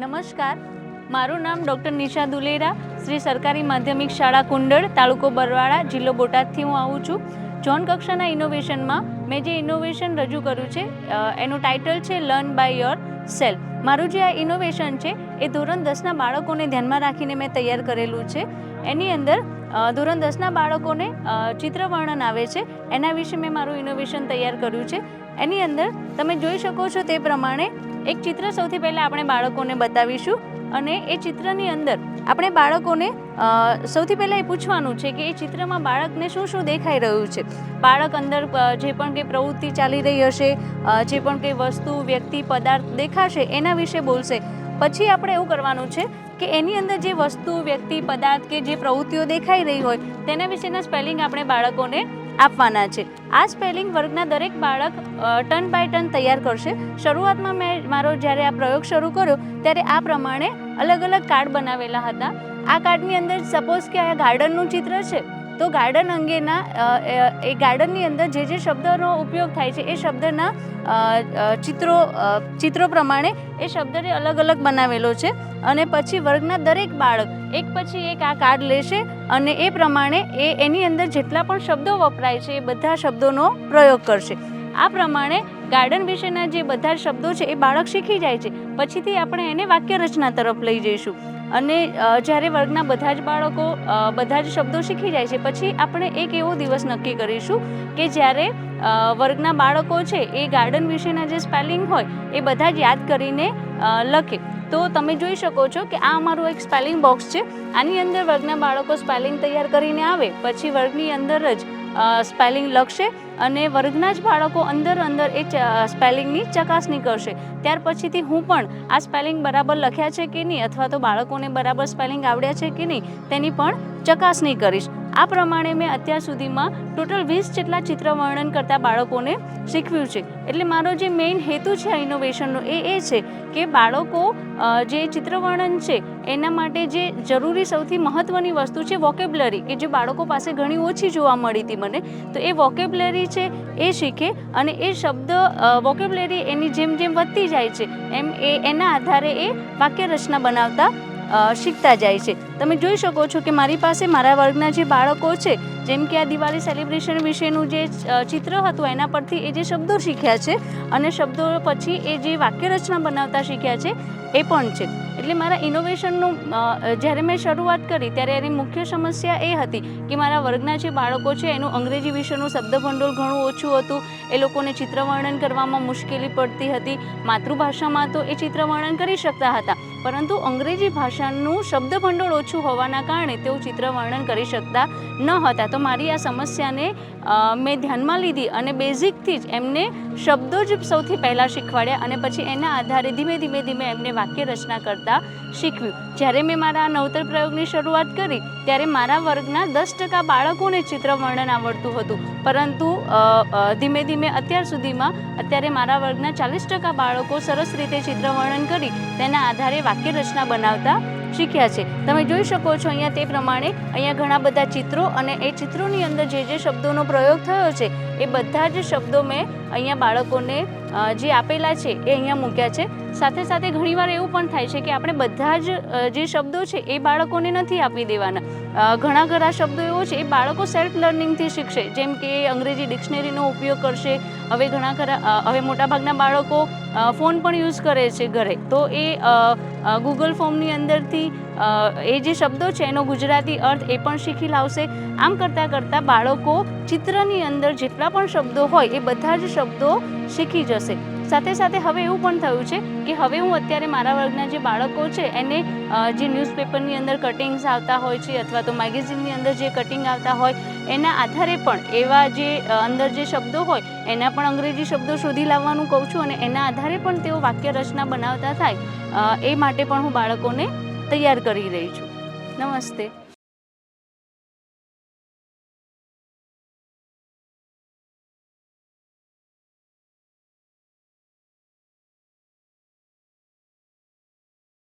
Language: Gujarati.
નમસ્કાર. મારું નામ ડૉક્ટર નિશા દુલેરા. શ્રી સરકારી માધ્યમિક શાળા કુંડળ, તાલુકો બરવાડા જિલ્લો બોટાદથી હું આવું છું. જોન કક્ષાના ઇનોવેશનમાં મેં જે ઇનોવેશન રજૂ કર્યું છે એનું ટાઇટલ છે લર્ન બાય યોર સેલ્ફ મારું જે આ ઇનોવેશન છે, એ ધોરણ દસના બાળકોને ધ્યાનમાં રાખીને મેં તૈયાર કરેલું છે. એની અંદર ધોરણ દસના બાળકોને ચિત્ર વર્ણન આવે છે. એના વિશે મેં મારું ઇનોવેશન તૈયાર કર્યું છે. એની અંદર તમે જોઈ શકો છો તે પ્રમાણે એક ચિત્ર સૌથી પહેલાં આપણે બાળકોને બતાવીશું અને એ ચિત્રની અંદર આપણે બાળકોને સૌથી પહેલાં એ પૂછવાનું છે કે એ ચિત્રમાં બાળકને શું શું દેખાઈ રહ્યું છે? બાળક અંદર જે પણ કંઈ પ્રવૃત્તિ ચાલી રહી હશે જે પણ કંઈ વસ્તુ, વ્યક્તિ, પદાર્થ દેખાશે, એના વિશે બોલશે. પછી આપણે એવું કરવાનું છે કે એની અંદર જે વસ્તુ, વ્યક્તિ, પદાર્થ કે જે પ્રવૃત્તિઓ દેખાઈ રહી હોય, તેના વિશેના સ્પેલિંગ આપણે બાળકોને આપવાના છે. આ સ્પેલિંગ વર્ગના દરેક બાળક ટર્ન બાય ટર્ન તૈયાર કરશે. શરૂઆતમાં મેં મારો જ્યારે આ પ્રયોગ શરૂ કર્યો, ત્યારે આ પ્રમાણે અલગ અલગ કાર્ડ બનાવેલા હતા. આ કાર્ડની અંદર સપોઝ કે આ ગાર્ડનનું ચિત્ર છે. તો ગાર્ડન અંગેના એ ગાર્ડનની અંદર જે જે શબ્દનો ઉપયોગ થાય છે એ શબ્દના ચિત્રો ચિત્રો પ્રમાણે એ શબ્દને અલગ અલગ બનાવેલો છે. અને પછી વર્ગના દરેક બાળક એક પછી એક આ કાર્ડ લેશે અને એ પ્રમાણે એ, એની અંદર જેટલા પણ શબ્દો વપરાય છે એ બધા શબ્દોનો પ્રયોગ કરશે. આ પ્રમાણે ગાર્ડન વિશેના જે બધા શબ્દો છે એ બાળક શીખી જાય છે. પછીથી આપણે એને વાક્ય રચના તરફ લઈ જઈશું. અને જ્યારે વર્ગના બધા જ બાળકો બધા જ શબ્દો શીખી જાય છે, પછી આપણે એક એવો દિવસ નક્કી કરીશું કે જ્યારે વર્ગના બાળકો છે, એ ગાર્ડન વિશેના જે સ્પેલિંગ હોય, એ બધા જ યાદ કરીને લખે. તો તમે જોઈ શકો છો કે આ અમારું એક સ્પેલિંગ બોક્સ છે. આની અંદર વર્ગના બાળકો સ્પેલિંગ તૈયાર કરીને આવે, પછી વર્ગની અંદર જ સ્પેલિંગ લખશે અને વર્ગના જ બાળકો અંદર અંદર એ સ્પેલિંગની ચકાસણી કરશે. ત્યાર પછીથી હું પણ આ સ્પેલિંગ બરાબર લખ્યા છે કે નહીં અથવા તો બાળકોને બરાબર સ્પેલિંગ આવડ્યા છે કે નહીં તેની પણ ચકાસણી કરીશ. આ પ્રમાણે મેં અત્યાર સુધીમાં ટોટલ વીસ જેટલા ચિત્ર વર્ણન કરતા બાળકોને શીખવ્યું છે. એટલે મારો જે મેઇન હેતુ છે આ ઇનોવેશનનો એ એ છે કે બાળકો જે ચિત્ર વર્ણન છે, એના માટે જે જરૂરી સૌથી મહત્ત્વની વસ્તુ છે વોકેબ્લરી કે જે બાળકો પાસે ઘણી ઓછી જોવા મળી હતી મને, તો એ વોકેબ્લરી છે એ શીખે અને એ શબ્દ વોકેબ્લરી એની જેમ જેમ વધતી જાય છે, એમ એ, એના આધારે એ વાક્ય રચના બનાવતા શીખતા જાય છે. તમે જોઈ શકો છો કે મારી પાસે મારા વર્ગના જે બાળકો છે, જેમ કે આ દિવાળી સેલિબ્રેશન વિશેનું જે ચિત્ર હતું, એના પરથી એ જે શબ્દો શીખ્યા છે અને શબ્દો પછી એ જે વાક્ય રચના બનાવતા શીખ્યા છે, એ પણ છે. એટલે મારા ઇનોવેશનનું જ્યારે મેં શરૂઆત કરી, ત્યારે એની મુખ્ય સમસ્યા એ હતી કે મારા વર્ગના જે બાળકો છે, એનું અંગ્રેજી વિષયનું શબ્દભંડોળ ઘણું ઓછું હતું. એ લોકોને ચિત્ર વર્ણન કરવામાં મુશ્કેલી પડતી હતી. માતૃભાષામાં તો એ ચિત્ર વર્ણન કરી શકતા હતા. પરંતુ અંગ્રેજી ભાષાનું શબ્દભંડોળ ઓછું હોવાના કારણે તેઓ ચિત્ર વર્ણન કરી શકતા ન હતા, તો મારી આ સમસ્યાને મેં ધ્યાનમાં લીધી અને બેઝિકથી જ એમને શબ્દો જ સૌથી પહેલાં શીખવાડ્યા અને પછી એના આધારે ધીમે ધીમે ધીમે એમને વાક્ય રચના કરતા શીખવ્યું. જ્યારે મેં મારા નવતર પ્રયોગની શરૂઆત કરી, ત્યારે મારા વર્ગના દસ ટકા બાળકોને ચિત્ર વર્ણન આવડતું હતું. પરંતુ ધીમે ધીમે અત્યાર સુધીમાં, અત્યારે મારા વર્ગના ચાલીસ ટકા બાળકો સરસ રીતે ચિત્ર વર્ણન કરી, તેના આધારે વાક્ય રચના બનાવતા શીખ્યા છે. તમે જોઈ શકો છો અહીંયા તે પ્રમાણે અહીંયા ઘણા બધા ચિત્રો અને એ ચિત્રોની અંદર જે જે શબ્દોનો પ્રયોગ થયો છે, એ બધા જ શબ્દો મેં અહીંયા બાળકોને જે આપેલા છે, એ અહીંયા મૂક્યા છે. સાથે સાથે ઘણીવાર એવું પણ થાય છે કે આપણે બધા જ જે શબ્દો છે, એ બાળકોને નથી આપી દેવાના. ઘણા ઘણા શબ્દો એવો છે, એ બાળકો સેલ્ફ લર્નિંગથી શીખશે. જેમ કે અંગ્રેજી ડિક્શનરીનો ઉપયોગ કરશે. હવે ઘણા ખરા હવે મોટાભાગના બાળકો ફોન પણ યુઝ કરે છે ઘરે. તો એ ગૂગલ ફોર્મની અંદરથી એ જે શબ્દો છે, એનો ગુજરાતી અર્થ એ પણ શીખી લાવશે. આમ કરતાં કરતાં બાળકો ચિત્રની અંદર જેટલા પણ શબ્દો હોય, એ બધા જ શબ્દો શીખી જશે. સાથે સાથે હવે એવું પણ થયું છે કે હવે હું અત્યારે મારા વર્ગના જે બાળકો છે, એને જે ન્યૂઝપેપરની અંદર કટિંગ્સ આવતા હોય છે અથવા તો મેગેઝિનની અંદર જે કટિંગ આવતા હોય, એના આધારે પણ એવા જે અંદર જે શબ્દો હોય, એના પણ અંગ્રેજી શબ્દો શોધી લાવવાનું કહું છું અને એના આધારે પણ તેઓ વાક્ય રચના બનાવતા થાય એ માટે પણ હું બાળકોને તૈયાર કરી રહી છું. નમસ્તે.